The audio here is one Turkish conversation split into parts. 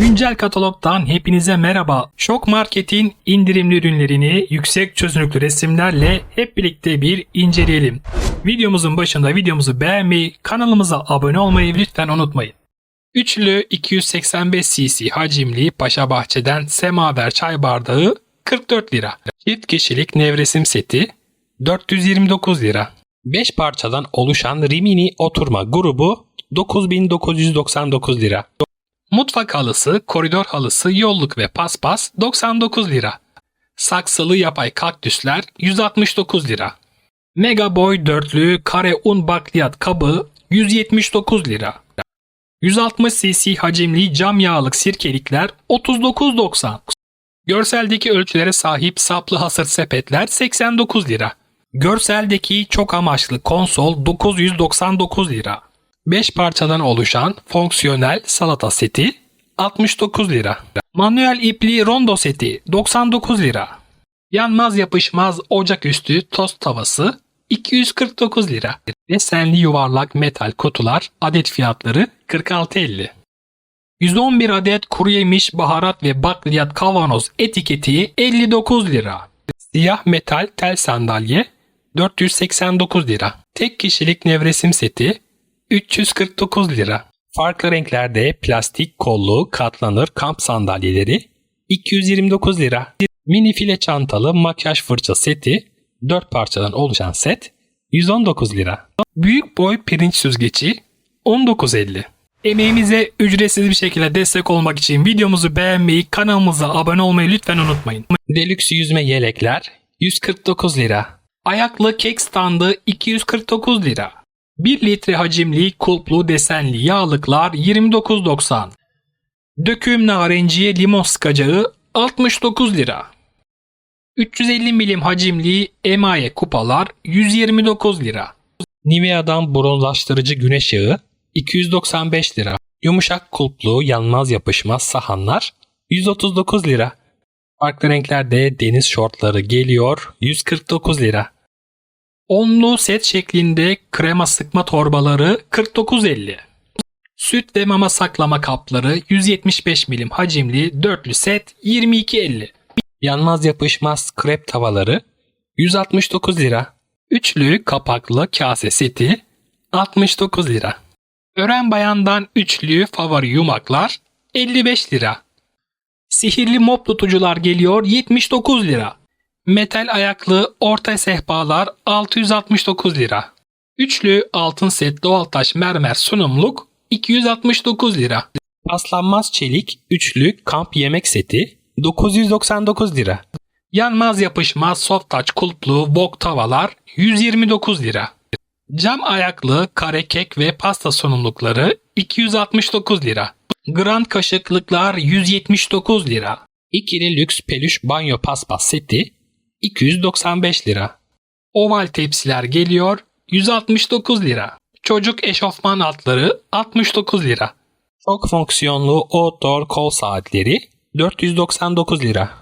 Güncel katalogdan hepinize merhaba. Şok Market'in indirimli ürünlerini yüksek çözünürlüklü resimlerle hep birlikte bir inceleyelim. Videomuzun başında videomuzu beğenmeyi, kanalımıza abone olmayı lütfen unutmayın. Üçlü 285 cc hacimli Paşa Bahçe'den semaver çay bardağı 44 lira. Çift kişilik nevresim seti 429 lira. 5 parçadan oluşan Rimini oturma grubu 9999 lira. Mutfak halısı, koridor halısı, yolluk ve paspas 99 lira. Saksılı yapay kaktüsler 169 lira. Mega Boy dörtlü kare un bakliyat kabı 179 lira. 160 cc hacimli cam yağlık sirkelikler 39.90. Görseldeki ölçülere sahip saplı hasır sepetler 89 lira. Görseldeki çok amaçlı konsol 999 lira. 5 parçadan oluşan fonksiyonel salata seti 69 lira. Manuel ipli rondo seti 99 lira. Yanmaz yapışmaz ocaküstü tost tavası 249 lira. Desenli yuvarlak metal kutular adet fiyatları 46.50. 111 adet kuru yemiş, baharat ve bakliyat kavanoz etiketi 59 lira. Siyah metal tel sandalye 489 lira. Tek kişilik nevresim seti 349 lira. Farklı renklerde plastik kollu katlanır kamp sandalyeleri 229 lira. Mini file çantalı makyaj fırça seti 4 parçadan oluşan set 119 lira. Büyük boy pirinç süzgeci 19.50. Emeğimize ücretsiz bir şekilde destek olmak için videomuzu beğenmeyi, kanalımıza abone olmayı lütfen unutmayın. Deluxe yüzme yelekler 149 lira. Ayaklı kek standı 249 lira. 1 litre hacimli kulplu desenli yağlıklar 29.90. Döküm narenciye limon sıkacağı 69 lira. 350 milim hacimli emaye kupalar 129 lira. Nivea'dan bronzlaştırıcı güneş yağı 295 lira. Yumuşak kulplu yanmaz yapışmaz sahanlar 139 lira. Farklı renklerde deniz şortları geliyor 149 lira. Onlu set şeklinde krema sıkma torbaları 49.50. Süt ve mama saklama kapları 175 milim hacimli dörtlü set 22.50. Yanmaz yapışmaz krep tavaları 169 lira. Üçlü kapaklı kase seti 69 lira. Ören bayandan üçlü favori yumaklar 55 lira. Sihirli mop tutucular geliyor 79 lira. Metal ayaklı orta sehpalar 669 lira. Üçlü altın set doğal taş mermer sunumluk 269 lira. Paslanmaz çelik üçlü kamp yemek seti 999 lira. Yanmaz yapışmaz soft touch kulplu wok tavalar 129 lira. Cam ayaklı kare kek ve pasta sunumlukları 269 lira. Grand kaşıklıklar 179 lira. İkili lüks peluş banyo paspas seti 295 lira. Oval tepsiler geliyor 169 lira. Çocuk eşofman altları 69 lira. Çok fonksiyonlu outdoor kol saatleri 499 lira.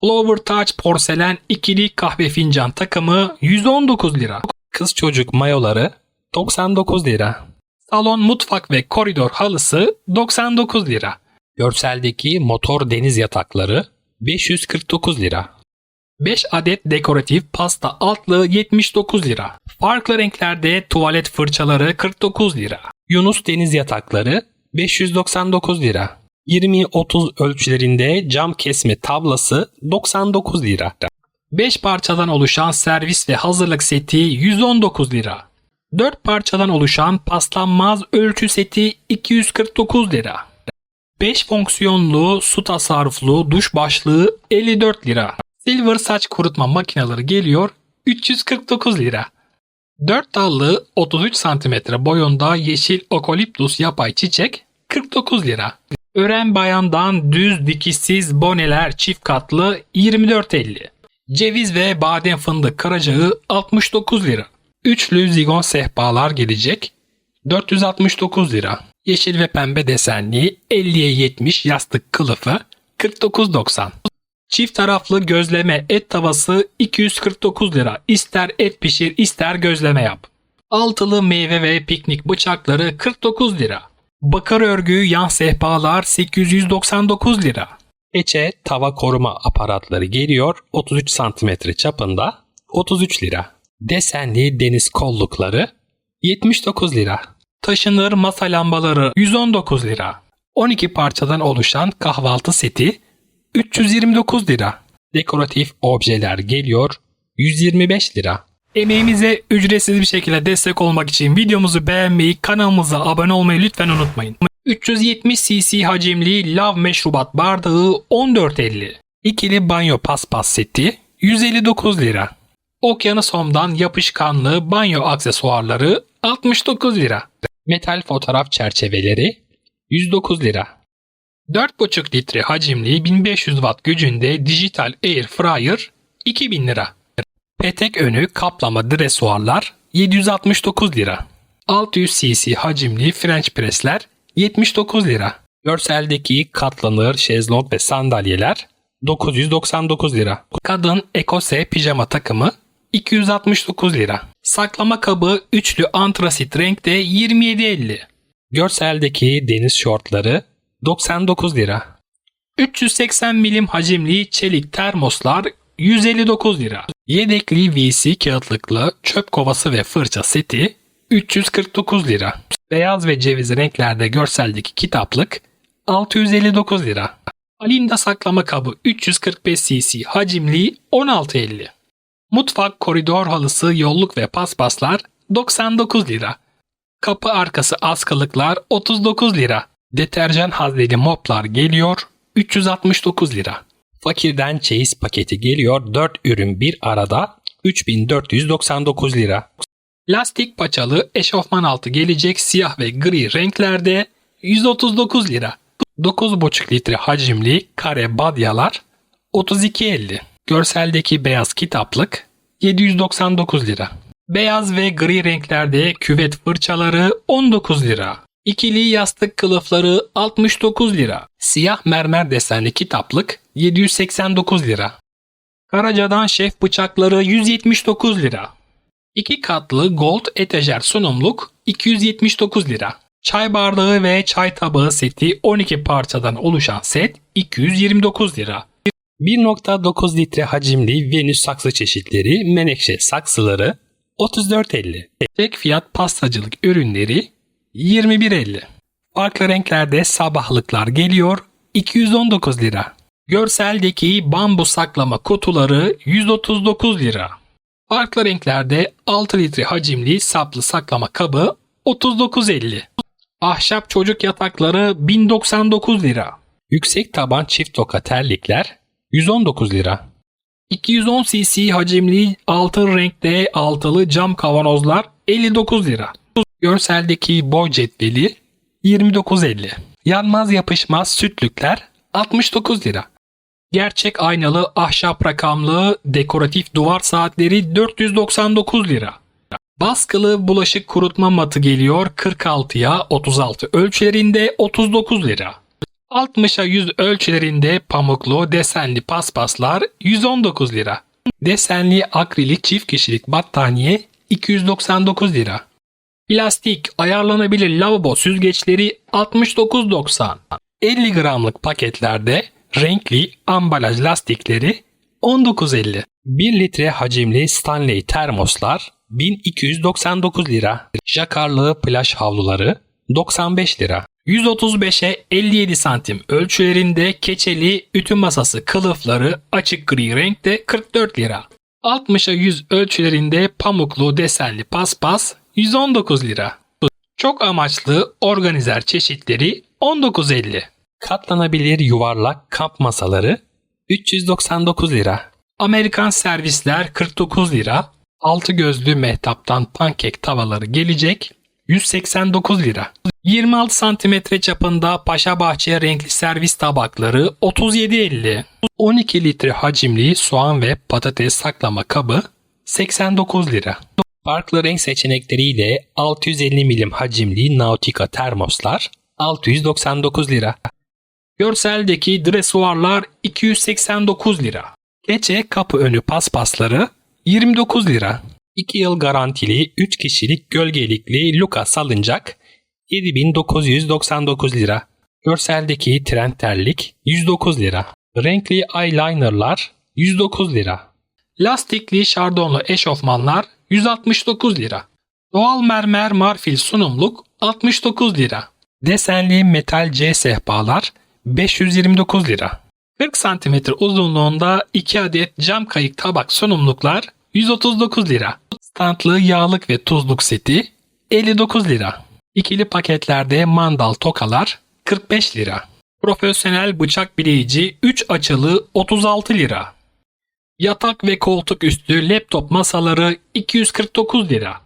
Flower Touch porselen ikili kahve fincan takımı 119 lira. Kız çocuk mayoları 99 lira. Salon mutfak ve koridor halısı 99 lira. Görseldeki motor deniz yatakları 549 lira. 5 adet dekoratif pasta altlığı 79 lira. Farklı renklerde tuvalet fırçaları 49 lira. Yunus deniz yatakları 599 lira. 20-30 ölçülerinde cam kesme tablası 99 lira. 5 parçadan oluşan servis ve hazırlık seti 119 lira. 4 parçadan oluşan paslanmaz ölçü seti 249 lira. 5 fonksiyonlu su tasarruflu duş başlığı 54 lira. Silver saç kurutma makineleri geliyor 349 lira. 4 dallı 33 cm boyunda yeşil okoliptus yapay çiçek 49 lira. Ören bayandan düz dikişsiz boneler çift katlı 24.50. Ceviz ve badem fındık karacağı 69 lira. Üçlü zigon sehpalar gelecek 469 lira. Yeşil ve pembe desenli 50'ye 70 yastık kılıfı 49.90. Çift taraflı gözleme et tavası 249 lira. İster et pişir ister gözleme yap. Altılı meyve ve piknik bıçakları 49 lira. Bakır örgü yan sehpalar 899 lira. Keçe tava koruma aparatları geliyor 33 cm çapında 33 lira. Desenli deniz kollukları 79 lira. Taşınır masa lambaları 119 lira. 12 parçadan oluşan kahvaltı seti 329 lira. Dekoratif objeler geliyor 125 lira. Emeğimize ücretsiz bir şekilde destek olmak için videomuzu beğenmeyi, kanalımıza abone olmayı lütfen unutmayın. 370 cc hacimli lav meşrubat bardağı 14.50. İkili banyo paspas seti 159 lira. Okyanus Home'dan yapışkanlı banyo aksesuarları 69 lira. Metal fotoğraf çerçeveleri 109 lira. 4,5 litre hacimli 1500 watt gücünde dijital air fryer 2000 lira. Petek önü kaplama dresuarlar 769 lira. 600 cc hacimli French pressler 79 lira. Görseldeki katlanır şezlong ve sandalyeler 999 lira. Kadın ekose pijama takımı 269 lira. Saklama kabı üçlü antrasit renkte 27.50. Görseldeki deniz şortları 99 lira. 380 milim hacimli çelik termoslar 159 lira. Yedekli VC kağıtlıklı çöp kovası ve fırça seti 349 lira. Beyaz ve ceviz renklerde görseldeki kitaplık 659 lira. Alinda saklama kabı 345 cc hacimli 16.50. Mutfak koridor halısı yolluk ve paspaslar 99 lira. Kapı arkası askılıklar 39 lira. Deterjan hazneli moplar geliyor 369 lira. Fakirden çeyiz paketi geliyor 4 ürün bir arada 3499 lira. Lastik paçalı eşofman altı gelecek siyah ve gri renklerde 139 lira. 9,5 litre hacimli kare badyalar 32.50. Görseldeki beyaz kitaplık 799 lira. Beyaz ve gri renklerde küvet fırçaları 19 lira. İkili yastık kılıfları 69 lira. Siyah mermer desenli kitaplık 789 lira. Karaca'dan şef bıçakları 179 lira. İki katlı gold etajer sunumluk 279 lira. Çay bardağı ve çay tabağı seti 12 parçadan oluşan set 229 lira. 1.9 litre hacimli Venüs saksı çeşitleri menekşe saksıları 34.50. Tek fiyat pastacılık ürünleri 21.50. Farklı renklerde sabahlıklar geliyor 219 lira. Görseldeki bambu saklama kutuları 139 lira. Farklı renklerde 6 litre hacimli saplı saklama kabı 39.50. Ahşap çocuk yatakları 1099 lira. Yüksek taban çift toka terlikler 119 lira. 210 cc hacimli altın renkte altılı cam kavanozlar 59 lira. Görseldeki boy cetveli 29.50. Yanmaz yapışmaz sütlükler 69 lira. Gerçek aynalı ahşap rakamlı dekoratif duvar saatleri 499 lira. Baskılı bulaşık kurutma matı geliyor 46'ya 36 ölçülerinde 39 lira. 60'a 100 ölçülerinde pamuklu desenli paspaslar 119 lira. Desenli akrilik çift kişilik battaniye 299 lira. Plastik ayarlanabilir lavabo süzgeçleri 69.90. 50 gramlık paketlerde renkli ambalaj lastikleri 19.50. 1 litre hacimli Stanley termoslar 1299 lira. Jakarlı plaj havluları 95 lira. 135'e 57 santim ölçülerinde keçeli ütü masası kılıfları açık gri renkte 44 lira. 60'a 100 ölçülerinde pamuklu desenli paspas 119 lira. Çok amaçlı organizer çeşitleri 19.50. Katlanabilir yuvarlak kamp masaları 399 lira. Amerikan servisler 49 lira. Altı gözlü mehtaptan pankek tavaları gelecek 189 lira. 26 santimetre çapında Paşa Bahçe renkli servis tabakları 37.50. 12 litre hacimli soğan ve patates saklama kabı 89 lira. Farklı renk seçenekleriyle 650 milim hacimli Nautica termoslar 699 lira. Görseldeki dresuarlar 289 lira. Gece kapı önü paspasları 29 lira. 2 yıl garantili 3 kişilik gölgelikli Luka salıncak 7999 lira. Görseldeki trend terlik 109 lira. Renkli eyelinerlar 109 lira. Lastikli şardonlu eşofmanlar 169 lira. Doğal mermer marfil sunumluk 69 lira. Desenli metal C sehpalar 529 lira. 40 cm uzunluğunda 2 adet cam kayık tabak sunumluklar 139 lira. Standlı yağlık ve tuzluk seti 59 lira. İkili paketlerde mandal tokalar 45 lira. Profesyonel bıçak bileyici 3 açılı 36 lira. Yatak ve koltuk üstü laptop masaları 249 lira.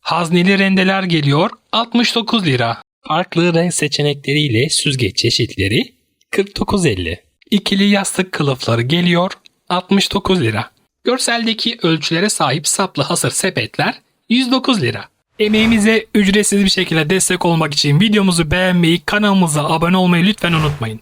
Hazneli rendeler geliyor 69 lira. Farklı renk seçenekleriyle süzgeç çeşitleri 49.50. İkili yastık kılıfları geliyor 69 lira. Görseldeki ölçülere sahip saplı hasır sepetler 109 lira. Emeğimize ücretsiz bir şekilde destek olmak için videomuzu beğenmeyi, kanalımıza abone olmayı lütfen unutmayın.